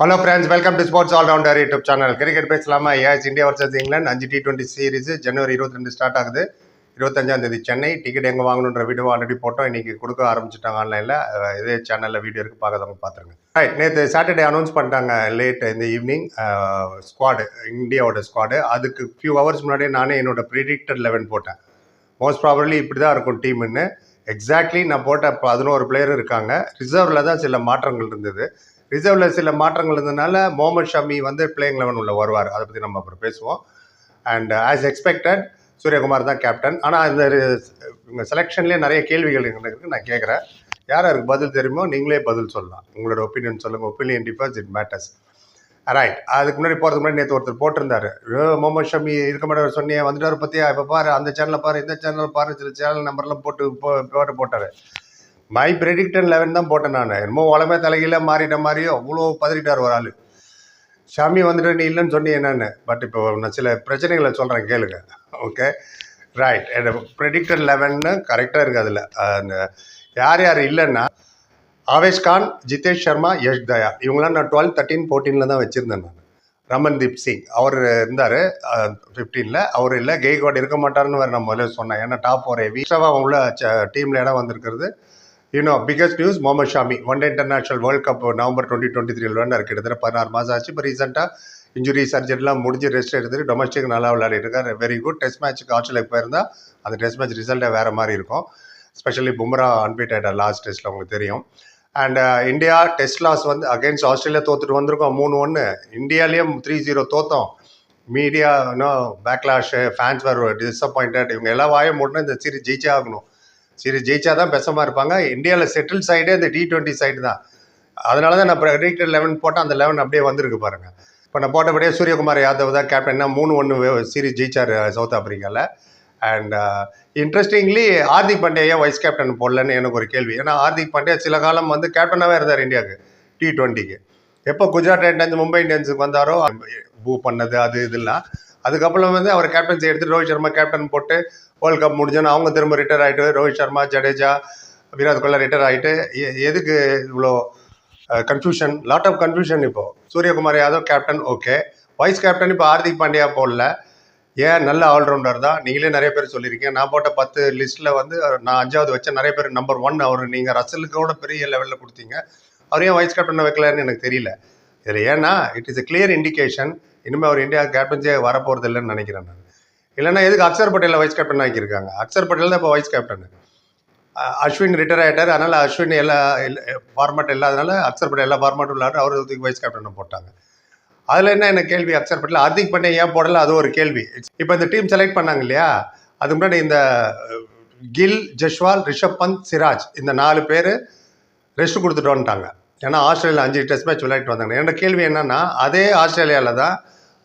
Hello friends welcome to sports allrounder YouTube channel cricket பேசலாமா? As India versus England அஞ்சு T twenty series ஜனவரி இருபத்தி ரெண்டு start ஆகுது. இருபத்தஞ்சாம் தேதி சென்னை. டிக்கெட் எங்கே வாங்கணுன்ற வீடியோ ஆல்ரெடி போட்டோம். இன்னைக்கு கொடுக்க ஆரம்பிச்சிட்டாங்க ஆன்லைனில் இதே சேனலில் வீடியோ இருக்கு. பார்க்காதவங்க பார்த்துருங்க. ரைட் நேற்று சாட்டர்டே அனௌன்ஸ் பண்ணிட்டாங்க. லேட் இந்த ஈவினிங் ஸ்குவாடு இந்தியாவோட ஸ்குவாடு அதுக்கு ஃபியூ ஹவர்ஸ் முன்னாடியே நானே என்னோட ப்ரிடிக்டட் லெவன் போட்டேன். மோஸ்ட் ப்ராபர்லி இப்படி தான் இருக்கும் டீம்னு எக்ஸாக்ட்லி நான் போட்ட பதினோரு பிளேயர் இருக்காங்க. ரிசர்வில் தான் சில மாற்றங்கள் இருந்தது. ரிசர்வில் சில மாற்றங்கள் இருந்ததுனால முகமது ஷமி வந்து பிளேயிங் லெவன் உள்ள வருவார். அதை பற்றி நம்ம அப்புறம் பேசுவோம். அண்ட் ஆஸ் எக்ஸ்பெக்டட் சூரியகுமார் தான் கேப்டன் ஆனால் இந்த இவங்க செலெக்ஷன்லேயே நிறைய கேள்விகள் எங்களுக்கு நான் கேட்குறேன். யார் யாருக்கு பதில் தெரியுமோ நீங்களே பதில் சொல்லலாம். உங்களோட ஒப்பீனியன் சொல்லுங்கள் opinion differs it matters right அதுக்கு முன்னாடி போகிறதுக்கு முன்னாடி நேற்று ஒருத்தர் போட்டிருந்தாரு. "ஐயோ, முகமது ஷமி இருக்க மாட்டார். சொன்னியே வந்துட்டார் பற்றியா இப்போ பாரு அந்த சேனலில் பாரு இந்த சேனலில் பாரு சில சேனல் நம்பர்லாம் போட்டு போட்டு போட்டார். மை ப்ரெடிக்டன் லெவன் தான் போட்டேன் நான். என்னமோ உலமே தலைகீழ மாறிட்ட மாதிரியோ அவ்வளோ பதறிட்டார் ஒரு ஆள். ஷாமி வந்துட்டு நீ இல்லைன்னு சொன்னி என்னன்னு? பட் இப்போ நான் சில பிரச்சனைகளை சொல்கிறேன் கேளுங்க. ஓகே ரைட் ப்ரெடிக்டன் லெவன்னு கரெக்டாக இருக்குது அதில். அந்த யார் யார் இல்லைன்னா ஆவேஷ் கான் ஜிதேஷ் சர்மா யஷ் தயா. இவங்களாம் நான் டுவெல் தேர்ட்டீன் ஃபோர்டீனில் தான் வச்சுருந்தேன் நான். ரமன்தீப் சிங். அவர் இருந்தார் ஃபிஃப்டீனில் அவர் இல்லை கெய்கோட் இருக்க மாட்டாருன்னு வேறு நான் முதல்ல சொன்னேன். ஏன்னா டாப் ஒரு அவங்கள உள்ள டீமில் இடம் வந்திருக்கிறது. You know biggest news Mohammed Shami one day international world cup November twenty twenty three விளையாண்டார் கிட்டத்தட்ட பதினாறு மாதம் ஆச்சு. இப்போ ரீசெண்டாக இன்ஜுரி சர்ஜரிலாம் முடிஞ்சு ரெஸ்ட் எடுத்துட்டு டொமஸ்டிக் நல்லா விளையாடிட்டு இருக்காரு. வெரி குட் டெஸ்ட் மேட்ச்சுக்கு ஆஸ்திரேலியா போயிருந்தா அந்த டெஸ்ட் மேட்ச் ரிசல்ட்டே வேறு மாதிரி இருக்கும். ஸ்பெஷலி பும்ரா அன்பீட் ஆகிட்டார் லாஸ்ட் டெஸ்ட்டில் உங்களுக்கு தெரியும். அண்ட் இந்தியா டெஸ்ட் லாஸ் வந்து அகேன்ஸ்ட் ஆஸ்திரேலியா தோத்துட்டு வந்திருக்கோம். மூணு ஒன்று இந்தியாலேயும் த்ரீ ஜீரோ தோத்தோம். மீடியா இன்னும் பேக்லாஷு ஃபேன்ஸ் வேறு டிஸப்பாயிண்டட் இவங்க எல்லா வாயும் மூடணும். இந்த சீரீஸ் ஜெயிச்சே ஆகணும். சீரிஸ் ஜெயிச்சா தான் பெசமாக இருப்பாங்க. இந்தியாவில் செட்டில் சைடே இந்த டி ட்வெண்ட்டி சைடு தான். அதனால தான் நான் ப்ரெடிக்டட் லெவன் போட்டேன் அந்த லெவன் அப்படியே வந்திருக்கு பாருங்கள் இப்போ நான் போட்டபடியே சூரியகுமார் யாதவ் தான் கேப்டன்னா மூணு ஒன்று சீரீஸ் ஜெயிச்சார் சவுத் ஆப்பிரிக்காவில் and interestingly uh, Hardik Pandya ஏன் வைஸ் கேப்டன் போடலன்னு எனக்கு ஒரு கேள்வி. ஏன்னா ஹார்திக் பாண்டியா சில காலம் வந்து கேப்டனாகவே இருந்தார் இந்தியாவுக்கு டி டுவெண்ட்டிக்கு எப்போ குஜராத் டைட்டன்ஸ் மும்பை இந்தியன்ஸுக்கு வந்தாரோ பூ பண்ணது அது இதெல்லாம். அதுக்கப்புறம் வந்து அவர் கேப்டன்சி எடுத்து ரோஹித் சர்மா கேப்டன் போட்டு வேர்ல்ட் கப் முடிஞ்சோன்னு அவங்க திரும்ப ரிட்டையர் ஆகிட்டு ரோஹித் சர்மா ஜடேஜா விராட் கோலி ரிட்டையர் ஆகிட்டு எதுக்கு இவ்வளோ கன்ஃபியூஷன் லாட் ஆஃப் கன்ஃபியூஷன் இப்போ. Suryakumar Yadav captain okay vice captain இப்போ ஹார்திக் பாண்டியா போடல. ஏன்? நல்ல ஆல்ரவுண்டர் தான். நீங்களே நிறைய பேர் சொல்லியிருக்கீங்க. நான் போட்ட பத்து லிஸ்ட்டில் வந்து நான் அஞ்சாவது வச்ச நிறைய பேர் நம்பர் ஒன் அவர். நீங்கள் ரசலுக்கோட பெரிய லெவலில் கொடுத்தீங்க. அவர் ஏன் வைஸ் கேப்டனை வைக்கலன்னு எனக்கு தெரியல. இதில் ஏன்னா it is a clear indication இனிமேல் அவர் இந்தியா கேப்டன்ஸே வரப்போகிறது இல்லைன்னு நினைக்கிறேன் நான். இல்லைன்னா எதுக்கு அக்ஷர் பட்டேலை வைஸ் கேப்டன் ஆக்கியிருக்காங்க? அக்ஷர் பட்டேல் தான் இப்போ வைஸ் கேப்டன் அஸ்வின் ரிட்டையர் ஆகிட்டார் அதனால் அஸ்வின் எல்லா ஃபார்மேட் இல்லாதனால அக்ஷர் பட்டேல் எல்லா ஃபார்மேட்டும் விளையாடு அவர் தூக்கி வைஸ் கேப்டனை போட்டாங்க. அதில் என்ன என்ன கேள்வி அக்ஷர் பட்டேல்? ஹர்திக் பாண்டியா ஏன் போடல? அது ஒரு கேள்வி. இப்போ இந்த டீம் செலக்ட் பண்ணாங்க இல்லையா? அதுக்கு முன்னாடி இந்த கில் ஜஷ்வால் ரிஷப் பந்த் சிராஜ் இந்த நாலு பேர் ரெஸ்ட் கொடுத்துட்டு வந்துட்டாங்க ஏன்னா ஆஸ்திரேலியா அஞ்சு டெஸ்ட் மேட்ச் விளையாட்டு வந்தாங்க. என்னோட கேள்வி என்னன்னா அதே ஆஸ்திரேலியாவில் தான்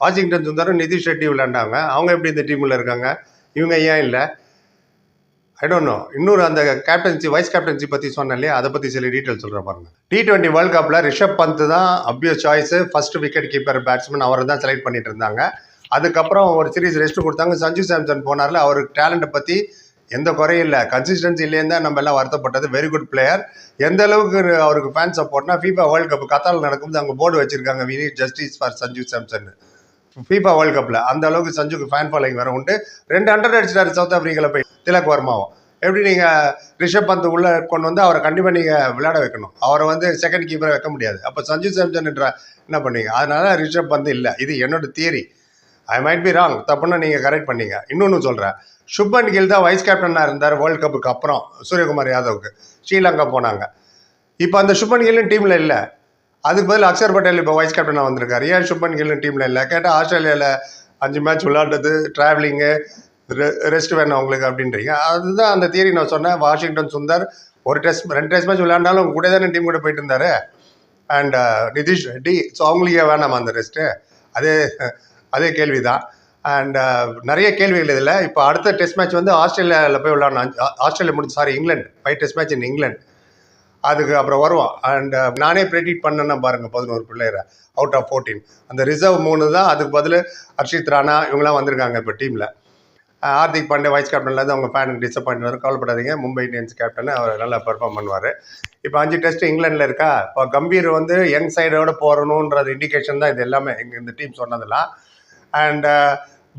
வாஷிங்டன் சுந்தரம் நிதிஷ் ரெட்டி விளையாண்டாங்க. அவங்க எப்படி இந்த டீமில் இருக்காங்க? இவங்க ஏன் இல்லை? ஐ டோன்ட் நோ இன்னொரு அந்த கேப்டன்சி வைஸ் கேப்டன்சி பற்றி சொன்னேன் இல்லையா? அதை பற்றி சில டீட்டெயில் சொல்கிறேன் பாருங்க. டி டுவெண்ட்டி வேர்ல்ட் கப்பில் ரிஷப் பந்த் தான் obvious choice first wicket keeper batsman அவரை தான் செலக்ட் பண்ணிட்டு இருந்தாங்க. அதுக்கப்புறம் ஒரு சீரீஸ் ரெஸ்ட் கொடுத்தாங்க. சஞ்சு சாம்சன் போனார்ல. அவர் டேலண்ட்டை பற்றி எந்த குறையும் இல்லை. கன்சிஸ்டன்சி இல்லைன்னு தான் நம்ம எல்லாம் வருத்தப்பட்டது. வெரி குட் பிளேயர் எந்த அளவுக்கு அவருக்கு ஃபேன் சப்போர்ட்னா ஃபீஃபா வேர்ல்ட் கப் கத்தால் நடக்கும்போது அங்கே போர்டு வச்சிருக்காங்க. We need justice for Sanju Samson FIFA world கப்பில் அந்த அளவுக்கு சஞ்சுக்கு ஃபேன் ஃபாலோயிங் வர உண்டு. ரெண்டு ஹண்ட்ரட் அடிச்சிட்டாரு சவுத் ஆஃப்ரிக்காவில் போய் திலக் வர்மாவும் எப்படி நீங்கள் ரிஷப் பந்த் உள்ளே கொண்டு வந்து அவரை கண்டிப்பாக நீங்கள் விளையாட வைக்கணும். அவரை வந்து செகண்ட் கீப்பரை வைக்க முடியாது. அப்போ சஞ்சு சாம்சன் என்ற என்ன பண்ணீங்க அதனால ரிஷப் பந்த் இல்லை. இது என்னோட theory I might be wrong தப்புன்னு நீங்கள் கரெக்ட் பண்ணீங்க. இன்னொன்று சொல்கிறேன் சுப்பன் கில் தான் வைஸ் கேப்டனாக இருந்தார் வேர்ல்ட் கப்புக்கு அப்புறம் சூரியகுமார் யாதவுக்கு. ஸ்ரீலங்கா போனாங்க. இப்போ அந்த சுப்பன் கில்லும் டீமில் இல்லை. அதுக்கு பதில் அக்ஷர் பட்டேல் இப்போ வைஸ் கேப்டனாக வந்திருக்காரு. ஏன் சுப்பன் கில்லும் டீமில் இல்லை? கேட்டால் ஆஸ்திரேலியாவில் அஞ்சு மேட்ச் விளாண்டது ட்ராவலிங்கு ரெஸ்ட் வேணும் அவங்களுக்கு அப்படின்றீங்க. அதுதான் அந்த தியரி நான் சொன்னேன். வாஷிங்டன் சுந்தர் ஒரு டெஸ்ட் ரெண்டு டெஸ்ட் மேட்ச் விளையாண்டாலும் கூட தானே டீம் கூட போயிட்டு இருந்தாரு? அண்ட் நிதிஷ் ரெட்டி ஸோ அவங்களுக்கு வேணாமா அந்த ரெஸ்ட்டு அதே அதே கேள்வி தான் அண்ட் uh, நிறைய கேள்விகள் இதில். இப்போ அடுத்த டெஸ்ட் மேட்ச் வந்து ஆஸ்திரேலியாவில் போய் விளையாடணும். ஆஸ்திரேலியா முடிஞ்சு sorry England. Five test match in England. அதுக்கு அப்புறம் வருவோம். அண்ட் uh, நானே ப்ரெடிக்ட் பண்ணேன்னா பாருங்கள் பதினோரு பிள்ளையரை அவுட் ஆஃப் ஃபோர்டீன் அந்த ரிசர்வ் மூணு தான். அதுக்கு பதில் ஹர்ஷித் ராணா இவங்களாம் வந்திருக்காங்க இப்போ டீமில் ஹார்திக் பாண்டே வைஸ் கேப்டன்லேருந்து அவங்க ஃபேனுக்கு டிசப்பாயின்ட் வரும். கவலைப்படாதீங்க. மும்பை இந்தியன்ஸ் கேப்டன் அவர் நல்லா பெர்ஃபார்ம் பண்ணுவார். இப்போ அஞ்சு டெஸ்ட் இங்கிலாண்டில் இருக்கா? இப்போ கம்பீர் வந்து யங் சைடோட போகிறணுன்றது இண்டிகேஷன் தான் இது எல்லாமே. எங்கள் இந்த டீம் சொன்னதெல்லாம். அண்ட்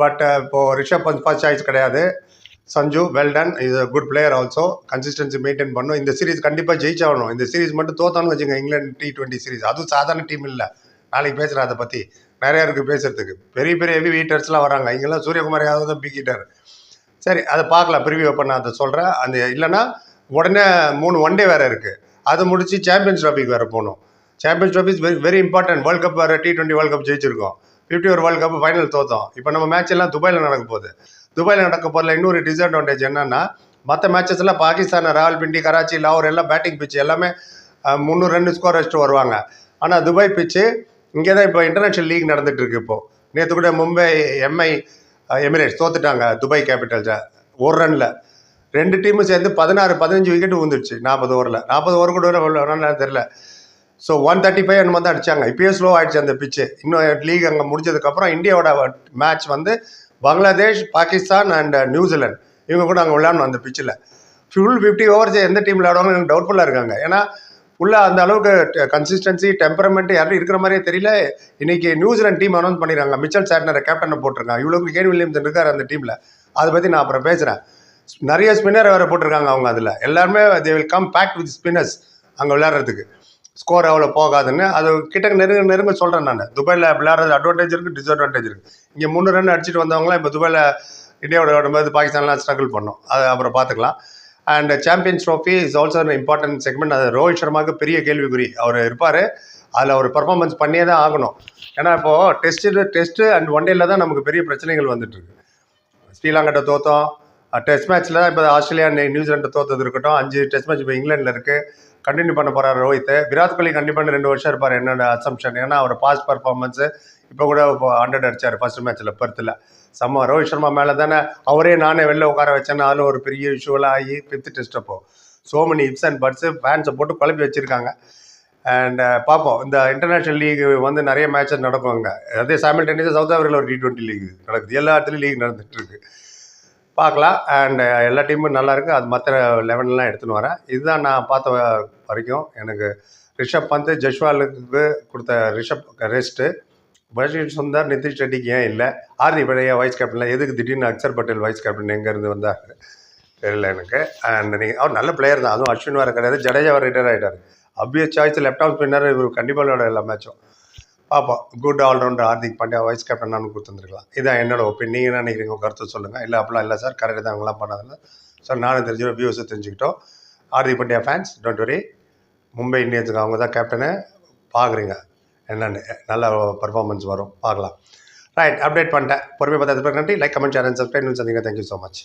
பட் இப்போது ரிஷப் பந்த் ஃபர்ஸ்ட் சாய்ஸ் கிடையாது. Sanju well done is good player also consistency maintain பண்ணும். இந்த சீரிஸ் கண்டிப்பாக ஜெயிச்சாகணும். இந்த சீரிஸ் மட்டும் தோத்தான்னு வச்சுங்க இங்கிலாந்து டி டுவெண்ட்டி சீரிஸ் அதுவும் சாதாரண டீம் இல்லை. நாளைக்கு பேசுகிறேன் அதை பற்றி நிறையா இருக்குது பேசுகிறதுக்கு பெரிய பெரிய ஹெவி ஹீட்டர்ஸ்லாம் வராங்க. இங்கெல்லாம் சூரியகுமார் யாதவ் தான் பீக்கிட்டார் சரி அதை பார்க்கலாம். ப்ரிவியூ பண்ண அதை சொல்கிறேன் அந்த இல்லைன்னா உடனே மூணு ஒன் டே வேறு இருக்குது அதை முடித்து சாம்பியன்ஸ் ட்ராஃபிக்கு வேறு போகணும். Champions trophy is very very important world cup வேறு டி ட்வெண்ட்டி வேர்ல்ட் கப் ஜெயிச்சிருக்கோம். ஃபிஃப்டி ஒரு வேர்ல்டு கப் ஃபைனல் தோத்தோம். இப்போ நம்ம மேட்ச் எல்லாம் துபாயில் நடக்க போகுது. துபாயில் நடக்க போகிறதுல இன்னொரு டிஸ்அட்வான்டேஜ் என்னன்னா மற்ற மேட்சஸ்லாம் பாகிஸ்தான் ராவல்பிண்டி கராச்சி லாகூர் எல்லாம் பேட்டிங் பிச்சு எல்லாமே முந்நூறு ரன் ஸ்கோர் வச்சுட்டு வருவாங்க. ஆனால் துபாய் பிச்சு இங்கே தான் இப்போ இன்டர்நேஷ்னல் லீக் நடந்துகிட்டு இருக்கு இப்போது நேற்று கூட மும்பை எம்ஐ எமிரேட்ஸ் தோத்துட்டாங்க துபாய் கேபிட்டல்ஸை ஒரு ரனில். ரெண்டு டீமும் சேர்ந்து பதினாறு பதினஞ்சு விக்கெட் விழுந்துருச்சு நாற்பது ஓவரில் நாற்பது ஓவர் கூட தெரில ஸோ ஒன் தேர்ட்டி ஃபைவ் என்னமோ தான் அடிச்சாங்க. இப்பயே ஸ்லோ ஆகிடுச்சு அந்த பிச்சு இன்னும் லீக் அங்கே முடிஞ்சதுக்கப்புறம் இந்தியாவோட மேட்ச் வந்து பங்களாதேஷ் பாகிஸ்தான் அண்ட் நியூசிலாந்து இவங்க கூட அங்கே விளையாடணும் அந்த பிச்சில் ஃபுல் ஃபிஃப்டி ஓவர்ஸ் எந்த டீம் விளையாடுவாங்க எனக்கு டவுட்ஃபுல்லாக இருக்காங்க. ஏன்னா ஃபுல்லாக அந்த அளவுக்கு கன்சிஸ்டன்சி டெம்பரமெண்ட் யாரும் இருக்கிற மாதிரியே தெரியல. இன்னைக்கு நியூசிலாந்து டீம் அனௌன்ஸ் பண்ணிடுறாங்க. மிச்சல் சாட்னரை கேப்டனை போட்டிருக்காங்க. இவ்வளோக்கு கேன் வில்லியம்ஸ் இருக்கார் அந்த டீமில் அதை பற்றி நான் அப்புறம் பேசுகிறேன் நிறைய ஸ்பின்னர் வேறு போட்டிருக்காங்க அவங்க அதில். எல்லாருமே they will come back with spinners அங்கே விளையாடுறதுக்கு. ஸ்கோர் அவ்வளோ போகாதுன்னு அது கிட்ட நெருங்க நெருங்க சொல்கிறேன் நான். துபாயில் விளையாடுறது அட்வான்டேஜ் இருக்குது டிஸ்அட்வான்டேஜ் இருக்குது இங்கே மூணு ரன் அடிச்சுட்டு வந்தவங்களாம் இப்போ துபாயில் இந்தியாவோட விளையாடும்போது பாகிஸ்தான்லாம் ஸ்ட்ரகிள் பண்ணோம். அது அப்புறம் பார்த்துக்கலாம் and champions trophy is also important segment அது ரோஹித் சர்மாவுக்கு பெரிய கேள்விக்குறி. அவர் இருப்பார். அதில் அவர் பர்ஃபார்மன்ஸ் பண்ணியே தான் ஆகணும். ஏன்னா இப்போது டெஸ்ட்டு டெஸ்ட்டு அண்ட் ஒன் டேயில் தான் நமக்கு பெரிய பிரச்சனைகள் வந்துட்டுருக்கு இருக்கு. ஸ்ரீலங்காட்ட தோத்தோம். டெஸ்ட் மேட்ச்சில் இப்போ ஆஸ்திரேலியா நியூசிலாண்டு தோத்தது இருக்கட்டும். அஞ்சு டெஸ்ட் மேட்ச் இப்போ இங்கிலாண்டில் இருக்குது கண்டினியூ பண்ண போகிறார் ரோஹித். விராட் கோலி கண்டிப்பாக ரெண்டு வருஷம் இருப்பார். என்னோட அசம்ஷன் ஏன்னா அவர் பாஸ்ட் பர்ஃபார்மன்ஸு இப்போ கூட ஹண்ட்ரட் அடிச்சார் ஃபர்ஸ்ட் மேட்ச்சில் பர்த்தில் செம்ம ரோஹித் சர்மா மேலே தானே அவரே நானே வெளில உட்கார வச்சேன்னு அதில் ஒரு பெரிய விஷுவலாக ஆகி ஃபிஃப்த் டெஸ்ட் அப்போ. So many ifs and buts ஃபேன்ஸை போட்டு குழப்பி வச்சுருக்காங்க. அண்ட் பார்ப்போம் இந்த இன்டர்நேஷ்னல் லீக் வந்து நிறைய மேட்சஸ் நடக்கும் அங்கே. அதே சாமில் டென்னிஸ் சவுத் ஆஃப்ரிக்காவில் ஒரு டி டுவெண்ட்டி லீக் நடக்குது. எல்லா இடத்துலையும் லீக் நடந்துட்டு இருக்கு. பார்க்கலாம். அண்ட் uh, எல்லா டீமும் நல்லா இருக்கு. அது மற்ற லெவன்லாம் எடுத்துன்னு வரேன். இதுதான் நான் பார்த்த வரைக்கும் எனக்கு ரிஷப் பந்த் ஜஷ்வாலுக்கு கொடுத்த ரிஷப் ரெஸ்ட்டு பஷீர் சுந்தர் நிதிஷ் ரெட்டிக்கு ஏன் இல்லை? ஆர்தி பழைய வைஸ் கேப்டனில் எதுக்கு திடீர்னு அக்சர் பட்டேல் வைஸ் கேப்டன் எங்கேருந்து வந்தார்? தெரியல எனக்கு. அண்ட் நீங்கள் அவர் நல்ல பிளேயர் தான். அதுவும் அஸ்வின் வர கிடையாது. ஜடேஜா அவர் ரிட்டையர் ஆகிட்டார் அபியஸ் சாய்ஸ் லெஃப்ட் ஆஃப் ஸ்பின்னர் இவர் கண்டிப்பாக விளையாட எல்லா மேட்சும் பார்ப்போம் good allrounder Hardik Pandya vice captain நான் கொடுத்துருந்துருக்கலாம். இதான் என்னோட ஒப்பீனியன் நீங்கள் என்ன நினைக்கிறீங்க? உங்கள் கருத்து சொல்லுங்கள் இல்லை அப்படிலாம் இல்லை சார் கரெக்டாக தான் அவங்களாம் பண்ணதில்ல. ஸோ நானும் தெரிஞ்சு வியூஸும் தெரிஞ்சுக்கிட்டோம். Hardik Pandya fans don't worry Mumbai இந்தியன்ஸுக்கு அவங்க தான் கேப்டனு பார்க்குறீங்க என்னென்னு நல்ல பர்ஃபார்மன்ஸ் வரும். பார்க்கலாம் ரைட் அப்டேட் பண்ணிட்டேன். பொறுமை பார்த்ததுக்கு நன்றி. Like comment share and subscribe சந்திங்க thank you so much